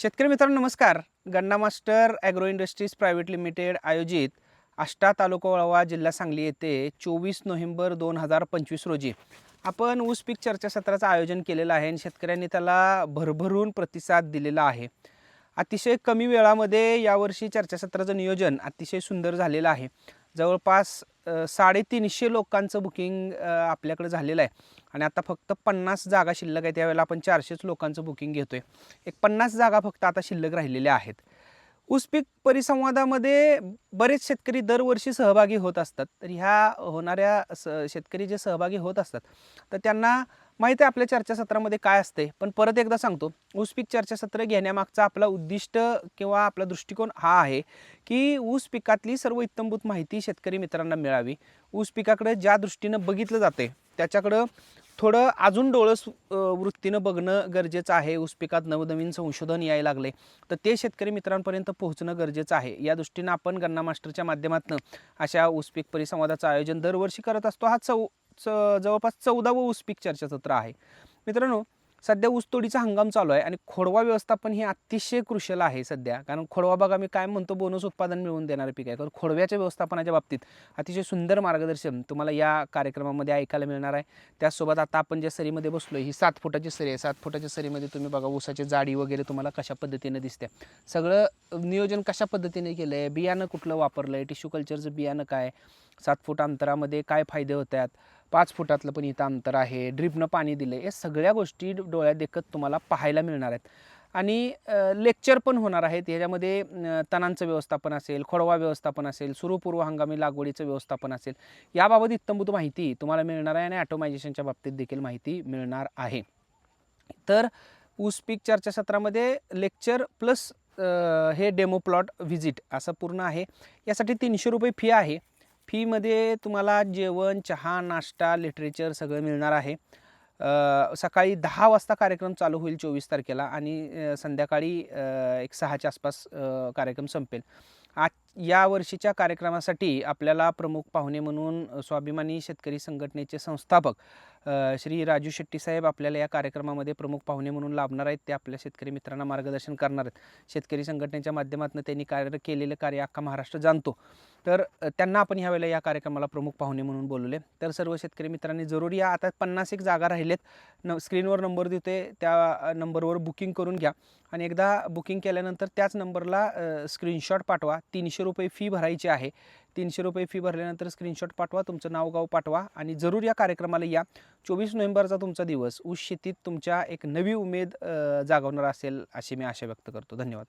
शेतकरी मित्रांनो नमस्कार. Ganna master agro industries private limited आयोजित आष्टा तालुका वळवा जिल्हा सांगली येथे चोवीस नोव्हेंबर दोन हजार पंचवीस रोजी आपण ऊस पीक चर्चासत्राचं आयोजन केलेलं आहे आणि शेतकऱ्यांनी त्याला भरभरून प्रतिसाद दिलेला आहे. अतिशय कमी वेळामध्ये यावर्षी चर्चासत्राचं नियोजन अतिशय सुंदर झालेलं आहे. जवळपास साडेतीनशे लोकांचं बुकिंग आपल्याकडे झालेलं आहे. आणि आता फक्त पन्नास जागा शिल्लक आहे त्यावेळेला आपण चारशेच लोकांचं बुकिंग घेतो आहे एक पन्नास जागा फक्त आता शिल्लक राहिलेल्या आहेत. ऊस पीक परिसंवादामध्ये बरेच शेतकरी दरवर्षी सहभागी होत असतात. तर ह्या होणाऱ्या स शेतकरी जे सहभागी होत असतात तर त्यांना माहिती आहे आपल्या चर्चासत्रामध्ये काय असते. पण परत एकदा सांगतो ऊसपीक चर्चासत्र घेण्यामागचा आपला उद्दिष्ट किंवा आपला दृष्टिकोन हा आहे की ऊस पिकातली सर्व इत्तमभूत माहिती शेतकरी मित्रांना मिळावी. ऊस पिकाकडे ज्या दृष्टीनं बघितलं जाते त्याच्याकडं थोडं अजून डोळस वृत्तीनं बघणं गरजेचं आहे. ऊस पिकात नवनवीन संशोधन यायला लागले. तर ते शेतकरी मित्रांपर्यंत पोहोचणं गरजेचं आहे. या दृष्टीनं आपण गन्ना मास्टरच्या माध्यमातून अशा ऊस पीक परिसंवादाचं आयोजन दरवर्षी करत असतो. हा चौ च जवळपास चौदावं ऊस पीक चर्चासत्र आहे. मित्रांनो सध्या ऊसतोडीचा हंगाम चालू आहे आणि खोडवा व्यवस्थापन हे अतिशय कृशल आहे सध्या. कारण खोडवा बघा मी काय म्हणतो बोनस उत्पादन मिळवून देणारं पीक आहे. कारण खोडव्याच्या व्यवस्थापनाच्या बाबतीत अतिशय सुंदर मार्गदर्शन तुम्हाला या कार्यक्रमामध्ये ऐकायला मिळणार आहे. त्याचसोबत आता आपण ज्या सरीमध्ये बसलो ही सात फुटाची सरी आहे. सात फुटाच्या सरीमध्ये तुम्ही बघा ऊसाची जाडी वगैरे तुम्हाला कशा पद्धतीने दिसते. सगळं नियोजन कशा पद्धतीने केलं आहे बियाणं कुठलं वापरलं आहे टिश्यू कल्चरचं बियाणं काय? सात फूट अंतरामध्ये काय फायदे होतात? पाच फुटातलं पण इथं अंतर आहे. ड्रिपनं पाणी दिलं या सगळ्या गोष्टी डोळ्यात देखत तुम्हाला पाहायला मिळणार आहेत. आणि लेक्चर पण होणार आहेत. ह्याच्यामध्ये तणांचं व्यवस्थापन असेल खोडवा व्यवस्थापन असेल सुरूपूर्व हंगामी लागवडीचं व्यवस्थापन असेल याबाबत इत्तंभूत माहिती तुम्हाला मिळणार आहे आणि ॲटोमायझेशनच्या बाबतीत देखील माहिती मिळणार आहे. तर ऊस पीक चर्चासत्रामध्ये लेक्चर प्लस हे डेमो प्लॉट व्हिजिट असं पूर्ण आहे. यासाठी तीनशे रुपये फी आहे. फीमध्ये तुम्हाला जेवण चहा नाश्ता लिटरेचर सगळं मिळणार आहे. सकाळी दहा वाजता कार्यक्रम चालू होईल चोवीस तारखेला आणि संध्याकाळी एक सहाच्या आसपास कार्यक्रम संपेल. आज या वर्षीच्या कार्यक्रमासाठी आपल्याला प्रमुख पाहुणे म्हणून स्वाभिमानी शेतकरी संघटनेचे संस्थापक श्री राजू शेट्टी साहेब आपल्याला या कार्यक्रमामध्ये प्रमुख पाहुणे म्हणून लाभणार आहेत. ते आपल्या शेतकरी मित्रांना मार्गदर्शन करणार आहेत. शेतकरी संघटनेच्या माध्यमातून त्यांनी कार्य केलेलं कार्य अख्खा महाराष्ट्र जाणतो. तर त्यांना आपण ह्यावेळेला या कार्यक्रमाला प्रमुख पाहुणे म्हणून बोलवले. तर सर्व शेतकरी मित्रांनी जरूर या. आता पन्नास एक जागा राहिलेत. न स्क्रीनवर नंबर देते त्या नंबरवर बुकिंग करून घ्या. आणि एकदा बुकिंग केल्यानंतर त्याच नंबरला स्क्रीनशॉट पाठवा. तीनशे रुपये फी भरायची आहे. तीनशे रुपये फी भरल्यानंतर स्क्रीनशॉट पाठवा. तुमचं नाव गाव पाठवा. आणि जरूर या कार्यक्रमाला या. चोवीस नोव्हेंबरचा तुमचा दिवस. ऊस शेतीत तुमच्या एक नवी उमेद जागवणार असेल अशी मी आशा व्यक्त करतो. धन्यवाद.